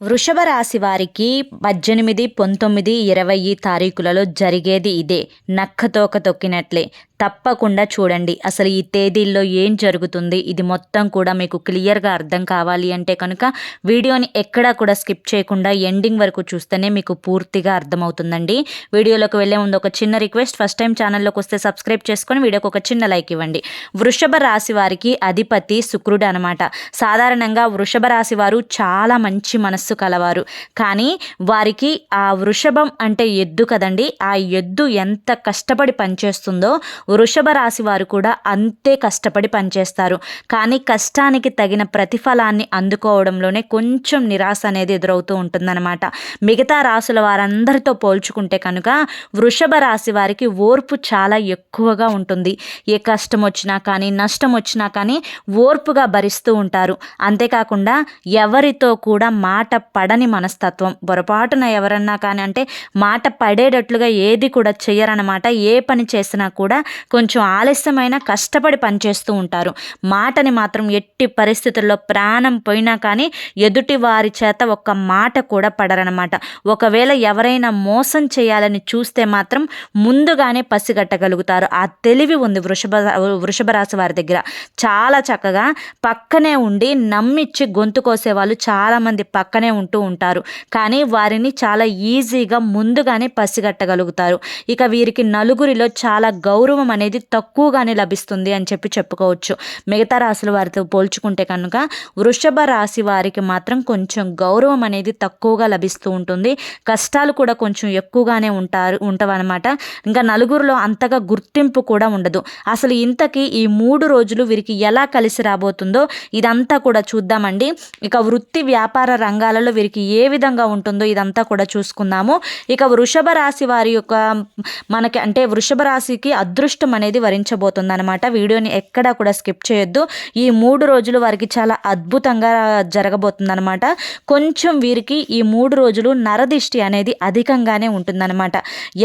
వృషభ రాశి వారికి పద్దెనిమిది పంతొమ్మిది ఇరవై తారీఖులలో జరిగేది ఇదే. నక్కతోక తొక్కినట్లే. తప్పకుండా చూడండి. అసలు ఈ తేదీల్లో ఏం జరుగుతుంది? ఇది మొత్తం కూడా మీకు క్లియర్గా అర్థం కావాలి అంటే కనుక వీడియోని ఎక్కడా కూడా స్కిప్ చేయకుండా ఎండింగ్ వరకు చూస్తేనే మీకు పూర్తిగా అర్థమవుతుందండి. వీడియోలోకి వెళ్ళే ముందు ఒక చిన్న రిక్వెస్ట్. ఫస్ట్ టైం ఛానల్లోకి వస్తే సబ్స్క్రైబ్ చేసుకొని వీడియోకి ఒక చిన్న లైక్ ఇవ్వండి. వృషభ రాశి వారికి అధిపతి శుక్రుడు అనమాట సాధారణంగా వృషభ రాశి వారు చాలా మంచి మనసు మనస్సు కలవారు. కానీ వారికి ఆ వృషభం అంటే ఎద్దు కదండి. ఆ ఎద్దు ఎంత కష్టపడి పనిచేస్తుందో వృషభ రాశి వారు కూడా అంతే కష్టపడి పనిచేస్తారు. కానీ కష్టానికి తగిన ప్రతిఫలాన్ని అందుకోవడంలోనే కొంచెం నిరాశ అనేది ఎదురవుతూ ఉంటుందన్నమాట. మిగతా రాసుల వారందరితో పోల్చుకుంటే కనుక వృషభ రాశి వారికి ఓర్పు చాలా ఎక్కువగా ఉంటుంది. ఏ కష్టం వచ్చినా కానీ నష్టం వచ్చినా కానీ ఓర్పుగా భరిస్తూ ఉంటారు. అంతేకాకుండా ఎవరితో కూడా మాట పడని మనస్తత్వం. పొరపాటున ఎవరన్నా కానీ అంటే మాట పడేటట్లుగా ఏది కూడా చెయ్యరనమాట ఏ పని చేసినా కూడా కొంచెం ఆలస్యమైన కష్టపడి పనిచేస్తూ ఉంటారు. మాటని మాత్రం ఎట్టి పరిస్థితుల్లో ప్రాణం పోయినా కానీ ఎదుటి వారి చేత ఒక్క మాట కూడా పడరనమాట ఒకవేళ ఎవరైనా మోసం చేయాలని చూస్తే మాత్రం ముందుగానే పసిగట్టగలుగుతారు. ఆ తెలివి ఉంది వృషభ వృషభ రాశి వారి దగ్గర. చాలా చక్కగా పక్కనే ఉండి నమ్మిచ్చి గొంతు కోసే వాళ్ళు చాలామంది పక్కనే ఉంటూ ఉంటారు. కానీ వారిని చాలా ఈజీగా ముందుగానే పసిగట్టగలుగుతారు. ఇక వీరికి నలుగురిలో చాలా గౌరవం అనేది తక్కువగానే లభిస్తుంది అని చెప్పి చెప్పుకోవచ్చు. మిగతా రాశుల వారితో పోల్చుకుంటే కనుక వృషభ రాశి వారికి మాత్రం కొంచెం గౌరవం అనేది తక్కువగా లభిస్తూ ఉంటుంది. కష్టాలు కూడా కొంచెం ఎక్కువగానే ఉంటారు ఉంటావన్నమాట. ఇంకా నలుగురిలో అంతగా గుర్తింపు కూడా ఉండదు. అసలు ఇంతకీ ఈ మూడు రోజులు వీరికి ఎలా కలిసి రాబోతుందో ఇదంతా కూడా చూద్దామండి. ఇక వృత్తి వ్యాపార రంగాల రంగాలలో వీరికి ఏ విధంగా ఉంటుందో ఇదంతా కూడా చూసుకుందాము. ఇక వృషభ రాశి వారి యొక్క మనకి అంటే వృషభ రాశికి అదృష్టం అనేది వరించబోతుంది అనమాట వీడియోని ఎక్కడా కూడా స్కిప్ చేయొద్దు. ఈ మూడు రోజులు వారికి చాలా అద్భుతంగా జరగబోతుంది అనమాట కొంచెం వీరికి ఈ మూడు రోజులు నరదిష్టి అనేది అధికంగానే ఉంటుందన్నమాట.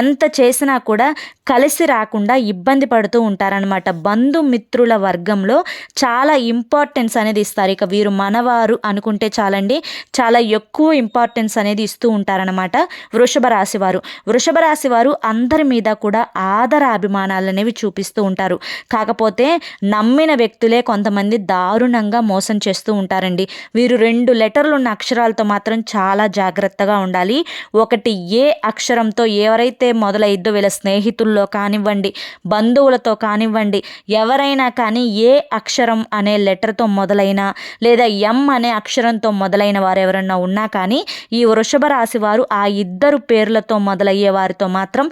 ఎంత చేసినా కూడా కలిసి రాకుండా ఇబ్బంది పడుతూ ఉంటారనమాట బంధుమిత్రుల వర్గంలో చాలా ఇంపార్టెన్స్ అనేది ఇస్తారు. ఇక వీరు మనవారు అనుకుంటే చాలండి. చాలా ఎక్కువ ఇంపార్టెన్స్ అనేది ఇస్తూ ఉంటారనమాట వృషభ రాశి వారు వృషభ రాశి వారు అందరి మీద కూడా ఆదర అభిమానాలు అనేవి చూపిస్తూ ఉంటారు. కాకపోతే నమ్మిన వ్యక్తులే కొంతమంది దారుణంగా మోసం చేస్తూ ఉంటారండి. వీరు రెండు లెటర్లు ఉన్న అక్షరాలతో మాత్రం చాలా జాగ్రత్తగా ఉండాలి. ఒకటి ఏ అక్షరంతో ఎవరైతే మొదలైద్దో వీళ్ళ స్నేహితుల్లో కానివ్వండి బంధువులతో కానివ్వండి ఎవరైనా కానీ ఏ అక్షరం అనే లెటర్తో మొదలైన లేదా ఎం అనే అక్షరంతో మొదలైన వారు ఎవరన్నా ఉన్నా కానీ ఈ వృషభ రాశి వారు ఆ ఇద్దరు పేర్లతో మొదలయ్యే వారితో మాత్రం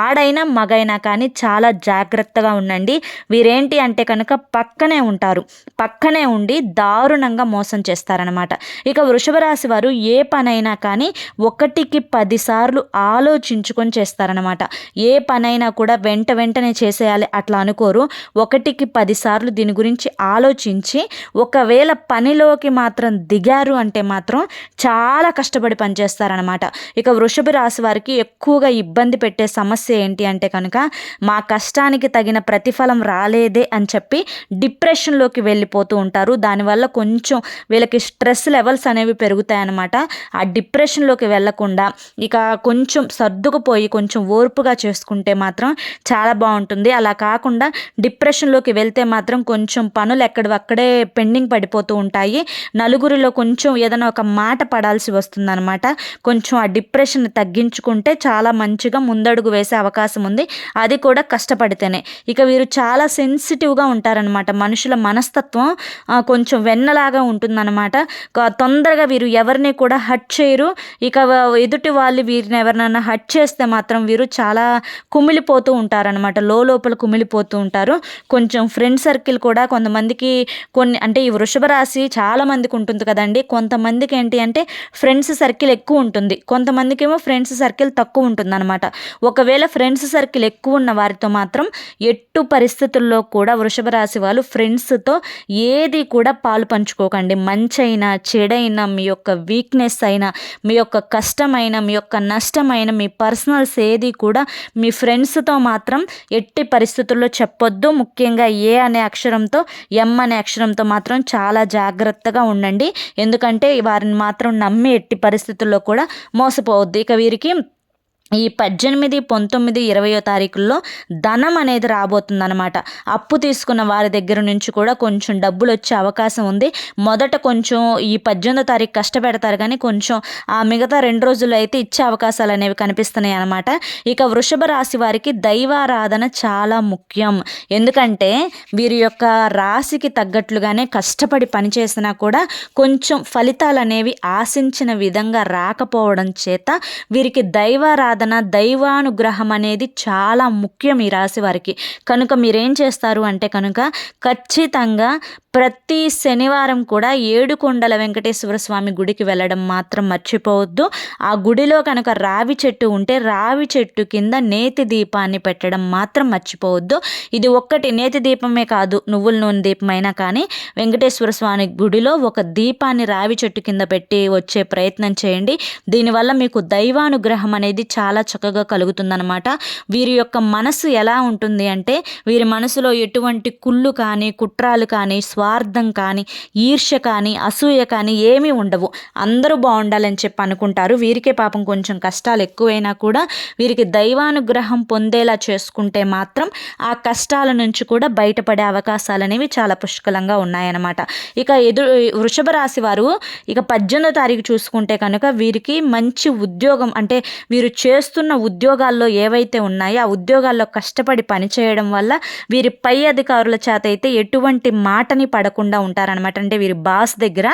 ఆడైనా మగైనా కానీ చాలా జాగ్రత్తగా ఉండండి. వీరేంటి అంటే కనుక పక్కనే ఉంటారు. పక్కనే ఉండి దారుణంగా మోసం చేస్తారనమాట ఇక వృషభ రాశి వారు ఏ పనైనా కానీ ఒకటికి పదిసార్లు ఆలోచించుకొని చేస్తారనమాట ఏ పనైనా కూడా వెంట వెంటనే చేసేయాలి అట్లా అనుకోరు. ఒకటికి పదిసార్లు దీని గురించి ఆలోచించి ఒకవేళ పనిలోకి మాత్రం దిగారు అంటే మాత్రం చాలా కష్టపడి పనిచేస్తారనమాట ఇక వృషభ రాశి వారికి ఎక్కువగా ఇబ్బంది పెట్టే సమస్య ఏంటి అంటే కనుక మా కష్టానికి తగిన ప్రతిఫలం రాలేదే అని చెప్పి డిప్రెషన్లోకి వెళ్ళిపోతూ ఉంటారు. దానివల్ల కొంచెం వీళ్ళకి స్ట్రెస్ లెవెల్స్ అనేవి పెరుగుతాయన్నమాట. ఆ డిప్రెషన్లోకి వెళ్ళకుండా ఇక కొంచెం సర్దుకుపోయి కొంచెం ఓర్పుగా చేసుకుంటే మాత్రం చాలా బాగుంటుంది. అలా కాకుండా డిప్రెషన్లోకి వెళ్తే మాత్రం కొంచెం పనులు ఎక్కడవక్కడే పెండింగ్ పడిపోతూ ఉంటాయి. నలుగురిలో కొంచెం ఏదైనా ఒక మాట పడాల్సి వస్తుందన్నమాట. కొంచెం ఆ డిప్రెషన్ తగ్గించుకుంటే చాలా మంచిగా ముందడుగు వేసే అవకాశం ఉంది. అది కూడా కష్టపడితేనే. ఇక వీరు చాలా సెన్సిటివ్గా ఉంటారనమాట మనుషుల మనస్తత్వం కొంచెం వెన్నలాగా ఉంటుందన్నమాట. తొందరగా వీరు ఎవరిని కూడా హట్ చేయరు. ఇక ఎదుటి వాళ్ళు వీరిని ఎవరినైనా హట్ చేస్తే మాత్రం వీరు చాలా కుమిలిపోతూ ఉంటారనమాట లోపల కుమిలిపోతూ ఉంటారు. కొంచెం ఫ్రెండ్ సర్కిల్ కూడా కొంతమందికి కొన్ని అంటే ఈ వృషభ రాశి చాలామందికి ఉంటుంది కదండి. కొంతమందికి ఏంటి అంటే ఫ్రెండ్స్ సర్కిల్ ఎక్కువ ఉంటుంది. కొంతమందికి ఏమో ఫ్రెండ్స్ సర్కిల్ తక్కువ ఉంటుంది అనమాట ఒకవేళ ఫ్రెండ్స్ సర్కిల్ ఎక్కువ ఉన్న వారితో మాత్రం ఎట్టు పరిస్థితుల్లో కూడా వృషభ రాశి వాళ్ళు ఫ్రెండ్స్తో ఏది కూడా పాలు పంచుకోకండి. మంచైనా చెడైనా మీ యొక్క వీక్నెస్ అయినా మీ యొక్క కష్టమైన మీ యొక్క నష్టమైన మీ పర్సనల్స్ ఏది కూడా మీ ఫ్రెండ్స్తో మాత్రం ఎట్టి పరిస్థితుల్లో చెప్పొద్దు. ముఖ్యంగా ఏ అనే అక్షరంతో ఎం అనే అక్షరంతో మాత్రం చాలా జాగ్రత్తగా ఉండండి. ఎందుకంటే వారిని మాత్రం నమ్మి ఎట్టి పరిస్థితుల్లో కూడా మోసపోవద్దు. ఇక వీరికి ఈ పద్దెనిమిది పంతొమ్మిది ఇరవయో తారీఖుల్లో ధనం అనేది రాబోతుందనమాట అప్పు తీసుకున్న వారి దగ్గర నుంచి కూడా కొంచెం డబ్బులు వచ్చే అవకాశం ఉంది. మొదట కొంచెం ఈ పద్దెనిమిదో తారీఖు కష్టపెడతారు కానీ కొంచెం ఆ మిగతా రెండు రోజుల్లో అయితే ఇచ్చే అవకాశాలు అనేవి కనిపిస్తున్నాయి అనమాట ఇక వృషభ రాశి వారికి దైవారాధన చాలా ముఖ్యం. ఎందుకంటే వీరి యొక్క రాశికి తగ్గట్లుగానే కష్టపడి పనిచేసినా కూడా కొంచెం ఫలితాలు అనేవి ఆశించిన విధంగా రాకపోవడం చేత వీరికి దైవారాధన సాధన దైవానుగ్రహం అనేది చాలా ముఖ్యం ఈ రాశి వారికి. కనుక మీరేం చేస్తారు అంటే కనుక ఖచ్చితంగా ప్రతి శనివారం కూడా ఏడుకొండల వెంకటేశ్వర స్వామి గుడికి వెళ్ళడం మాత్రం మర్చిపోవద్దు. ఆ గుడిలో కనుక రావి చెట్టు ఉంటే రావి చెట్టు కింద నేతి దీపాన్ని పెట్టడం మాత్రం మర్చిపోవద్దు. ఇది ఒక్కటి నేతి దీపమే కాదు నువ్వుల నూనె దీపమైనా కానీ వెంకటేశ్వర స్వామి గుడిలో ఒక దీపాన్ని రావి చెట్టు కింద పెట్టి వచ్చే ప్రయత్నం చేయండి. దీనివల్ల మీకు దైవానుగ్రహం అనేది చాలా చాలా చక్కగా కలుగుతుందనమాట వీరి యొక్క మనసు ఎలా ఉంటుంది అంటే వీరి మనసులో ఎటువంటి కుళ్ళు కానీ కుట్రాలు కానీ స్వార్థం కానీ ఈర్ష్య కానీ అసూయ కానీ ఏమీ ఉండవు. అందరూ బాగుండాలని చెప్పి అనుకుంటారు. వీరికే పాపం కొంచెం కష్టాలు ఎక్కువైనా కూడా వీరికి దైవానుగ్రహం పొందేలా చేసుకుంటే మాత్రం ఆ కష్టాల నుంచి కూడా బయటపడే అవకాశాలు అనేవి చాలా పుష్కలంగా ఉన్నాయన్నమాట. ఇక ఎదు వృషభ రాశి వారు ఇక పద్దెనిమిదో తారీఖు చూసుకుంటే కనుక వీరికి మంచి ఉద్యోగం అంటే వీరు చే చేస్తున్న ఉద్యోగాల్లో ఏవైతే ఉన్నాయో ఆ ఉద్యోగాల్లో కష్టపడి పనిచేయడం వల్ల వీరి పై అధికారుల చేత అయితే ఎటువంటి మాటని పడకుండా ఉంటారనమాట అంటే వీరి బాస్ దగ్గర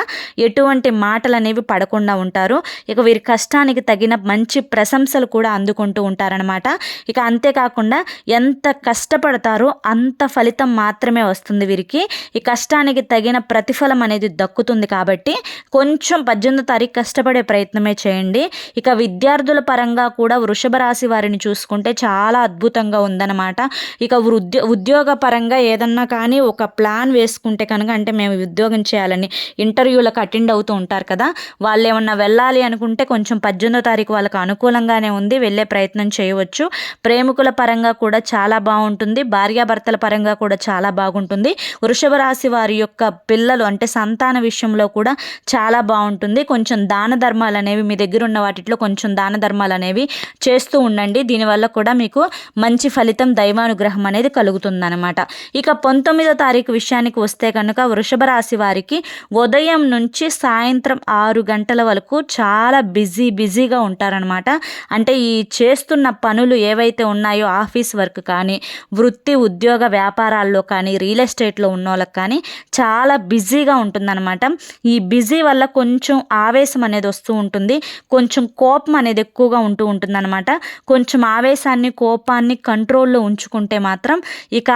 ఎటువంటి మాటలు అనేవి పడకుండా ఉంటారు. ఇక వీరి కష్టానికి తగిన మంచి ప్రశంసలు కూడా అందుకుంటూ ఉంటారనమాట ఇక అంతేకాకుండా ఎంత కష్టపడతారో అంత ఫలితం మాత్రమే వస్తుంది వీరికి. ఈ కష్టానికి తగిన ప్రతిఫలం అనేది దక్కుతుంది కాబట్టి కొంచెం పద్దెనిమిదో తారీఖు కష్టపడే ప్రయత్నమే చేయండి. ఇక విద్యార్థుల పరంగా కూడా వృషభ రాశి వారిని చూసుకుంటే చాలా అద్భుతంగా ఉందన్నమాట. ఇక ఉద్యో ఉద్యోగ పరంగా ఏదన్నా కానీ ఒక ప్లాన్ వేసుకుంటే కనుక అంటే మేము ఉద్యోగం చేయాలని ఇంటర్వ్యూలకు అటెండ్ అవుతూ ఉంటారు కదా. వాళ్ళు ఏమన్నా వెళ్ళాలి అనుకుంటే కొంచెం పద్దెనిమిదో తారీఖు వాళ్ళకి అనుకూలంగానే ఉంది వెళ్ళే ప్రయత్నం చేయవచ్చు. ప్రేమికుల పరంగా కూడా చాలా బాగుంటుంది భార్యాభర్తల పరంగా కూడా చాలా బాగుంటుంది. వృషభ రాశి వారి యొక్క పిల్లలు అంటే సంతాన విషయంలో కూడా చాలా బాగుంటుంది. కొంచెం దాన ధర్మాలు అనేవి మీ దగ్గర ఉన్న వాటిలో కొంచెం దాన ధర్మాలు అనేవి చేస్తూ ఉండండి. దీనివల్ల కూడా మీకు మంచి ఫలితం దైవానుగ్రహం అనేది కలుగుతుందనమాట ఇక పంతొమ్మిదో తారీఖు విషయానికి వస్తే కనుక వృషభ రాశి వారికి ఉదయం నుంచి సాయంత్రం ఆరు గంటల వరకు చాలా బిజీ బిజీగా ఉంటారనమాట అంటే ఈ చేస్తున్న పనులు ఏవైతే ఉన్నాయో ఆఫీస్ వర్క్ కానీ వృత్తి ఉద్యోగ వ్యాపారాల్లో కానీ రియల్ ఎస్టేట్లో ఉన్న వాళ్ళకి కానీ చాలా బిజీగా ఉంటుందన్నమాట. ఈ బిజీ వల్ల కొంచెం ఆవేశం అనేది వస్తూ ఉంటుంది. కొంచెం కోపం అనేది ఎక్కువగా ఉంటూ ఉంటుంది. ఉంటుందన్నమాట. కొంచెం ఆవేశాన్ని కోపాన్ని కంట్రోల్లో ఉంచుకుంటే మాత్రం ఇక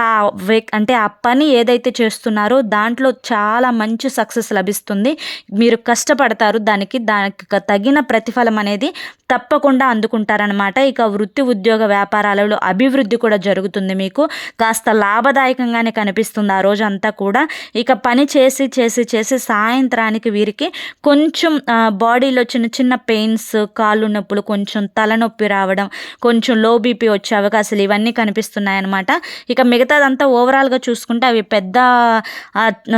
అంటే ఆ పని ఏదైతే చేస్తున్నారో దాంట్లో చాలా మంచి సక్సెస్ లభిస్తుంది. మీరు కష్టపడతారు దానికి దానికి తగిన ప్రతిఫలం అనేది తప్పకుండా అందుకుంటారనమాట ఇక వృత్తి ఉద్యోగ వ్యాపారాలలో అభివృద్ధి కూడా జరుగుతుంది మీకు. కాస్త లాభదాయకంగానే కనిపిస్తుంది ఆ రోజు అంతా కూడా. ఇక పని చేసి చేసి చేసి సాయంత్రానికి వీరికి కొంచెం బాడీలో చిన్న చిన్న పెయిన్స్ కాళ్ళు నొప్పులు కొంచెం తలనొప్పి రావడం కొంచెం లో బీపీ వచ్చే అవకాశాలు ఇవన్నీ కనిపిస్తున్నాయన్నమాట. ఇక మిగతాదంతా ఓవరాల్గా చూసుకుంటే అవి పెద్ద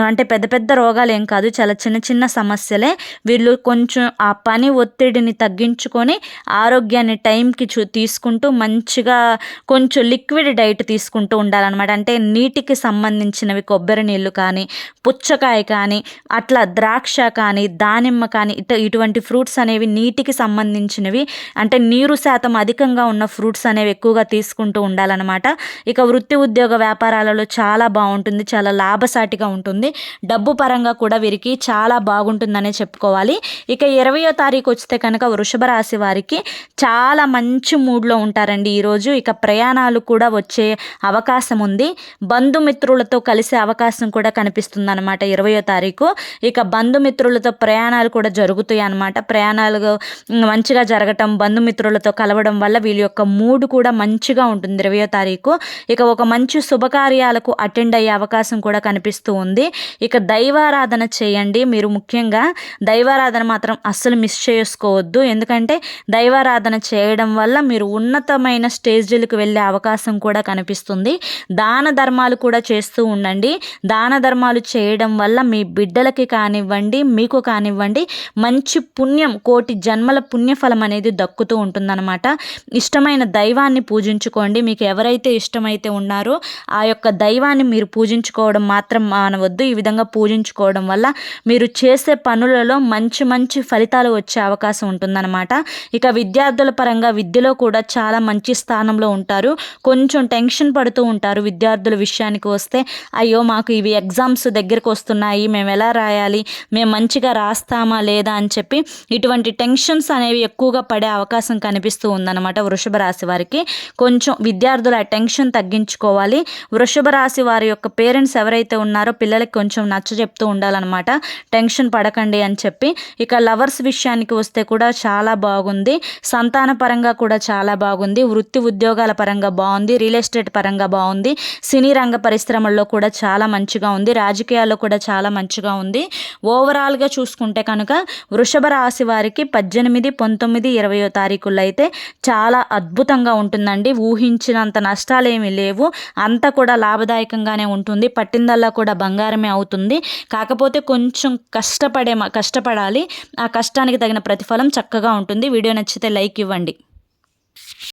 అంటే పెద్ద పెద్ద రోగాలు ఏం కాదు. చాలా చిన్న చిన్న సమస్యలే. వీళ్ళు కొంచెం ఆ పని ఒత్తిడిని తగ్గించుకొని ఆరోగ్యాన్ని టైంకి చూ తీసుకుంటూ మంచిగా కొంచెం లిక్విడ్ డైట్ తీసుకుంటూ ఉండాలన్నమాట. అంటే నీటికి సంబంధించినవి కొబ్బరి నీళ్ళు కానీ పుచ్చకాయ కానీ అట్లా ద్రాక్ష కానీ దానిమ్మ కానీ ఇట ఇటువంటి ఫ్రూట్స్ అనేవి నీటికి సంబంధించినవి అంటే నీరు శాతం అధికంగా ఉన్న ఫ్రూట్స్ అనేవి ఎక్కువగా తీసుకుంటూ ఉండాలన్నమాట. ఇక వృత్తి ఉద్యోగ వ్యాపారాలలో చాలా బాగుంటుంది చాలా లాభసాటిగా ఉంటుంది. డబ్బు పరంగా కూడా వీరికి చాలా బాగుంటుందనే చెప్పుకోవాలి. ఇక ఇరవయో తారీఖు వస్తే కనుక వృషభ రాశి వారికి చాలా మంచి మూడ్లో ఉంటారండి ఈరోజు ఇక ప్రయాణాలు కూడా వచ్చే అవకాశం ఉంది. బంధుమిత్రులతో కలిసే అవకాశం కూడా కనిపిస్తుంది అనమాట ఇరవయో తారీఖు. ఇక బంధుమిత్రులతో ప్రయాణాలు కూడా జరుగుతాయి అనమాట ప్రయాణాలు మంచిగా జరగటం బంధుమిత్రులతో గ్రహాలతో కలవడం వల్ల వీళ్ళ యొక్క మూడ్ కూడా మంచిగా ఉంటుంది. ఇరవయో తారీఖు. ఇక ఒక మంచి శుభకార్యాలకు అటెండ్ అయ్యే అవకాశం కూడా కనిపిస్తూ ఉంది. ఇక దైవారాధన చేయండి. మీరు ముఖ్యంగా దైవారాధన మాత్రం అస్సలు మిస్ చేసుకోవద్దు. ఎందుకంటే దైవారాధన చేయడం వల్ల మీరు ఉన్నతమైన స్టేజీలకు వెళ్ళే అవకాశం కూడా కనిపిస్తుంది. దాన ధర్మాలు కూడా చేస్తూ ఉండండి. దాన ధర్మాలు చేయడం వల్ల మీ బిడ్డలకి కానివ్వండి మీకు కానివ్వండి మంచి పుణ్యం కోటి జన్మల పుణ్యఫలం అనేది దక్కుతూ ఉంటుంది అనమాట ఇష్టమైన దైవాన్ని పూజించుకోండి. మీకు ఎవరైతే ఇష్టమైతే ఉన్నారో ఆ యొక్క దైవాన్ని మీరు పూజించుకోవడం మాత్రం మానవద్దు. ఈ విధంగా పూజించుకోవడం వల్ల మీరు చేసే పనులలో మంచి మంచి ఫలితాలు వచ్చే అవకాశం ఉంటుందన్నమాట. ఇక విద్యార్థుల పరంగా విద్యలో కూడా చాలా మంచి స్థానంలో ఉంటారు. కొంచెం టెన్షన్ పడుతూ ఉంటారు విద్యార్థుల విషయానికి వస్తే. అయ్యో మాకు ఇవి ఎగ్జామ్స్ దగ్గరకు వస్తున్నాయి. మేము ఎలా రాయాలి? మేము మంచిగా రాస్తామా లేదా అని చెప్పి ఇటువంటి టెన్షన్స్ అనేవి ఎక్కువగా పడే అవకాశం కనిపిస్తూ ఉందన్నమాట వృషభ రాశి వారికి. కొంచెం విద్యార్థుల టెన్షన్ తగ్గించుకోవాలి. వృషభ రాశి వారి యొక్క పేరెంట్స్ ఎవరైతే ఉన్నారో పిల్లలకి కొంచెం నచ్చ చెప్తూ ఉండాలన్నమాట. టెన్షన్ పడకండి అని చెప్పి. ఇక లవర్స్ విషయానికి వస్తే కూడా చాలా బాగుంది. సంతాన పరంగా కూడా చాలా బాగుంది. వృత్తి ఉద్యోగాల పరంగా బాగుంది. రియల్ ఎస్టేట్ పరంగా బాగుంది. సినీ రంగ పరిశ్రమల్లో కూడా చాలా మంచిగా ఉంది. రాజకీయాల్లో కూడా చాలా మంచిగా ఉంది. ఓవరాల్గా చూసుకుంటే కనుక వృషభ రాశి వారికి పద్దెనిమిది పంతొమ్మిది ఇరవయో తారీఖుల్లో అయితే చాలా అద్భుతంగా ఉంటుందండి. ఊహించినంత నష్టాలు ఏమీ లేవు. అంతా కూడా లాభదాయకంగానే ఉంటుంది. పట్టిందల్లా కూడా బంగారమే అవుతుంది. కాకపోతే కొంచెం కష్టపడే కష్టపడాలి. ఆ కష్టానికి తగిన ప్రతిఫలం చక్కగా ఉంటుంది. వీడియో నచ్చితే లైక్ ఇవ్వండి.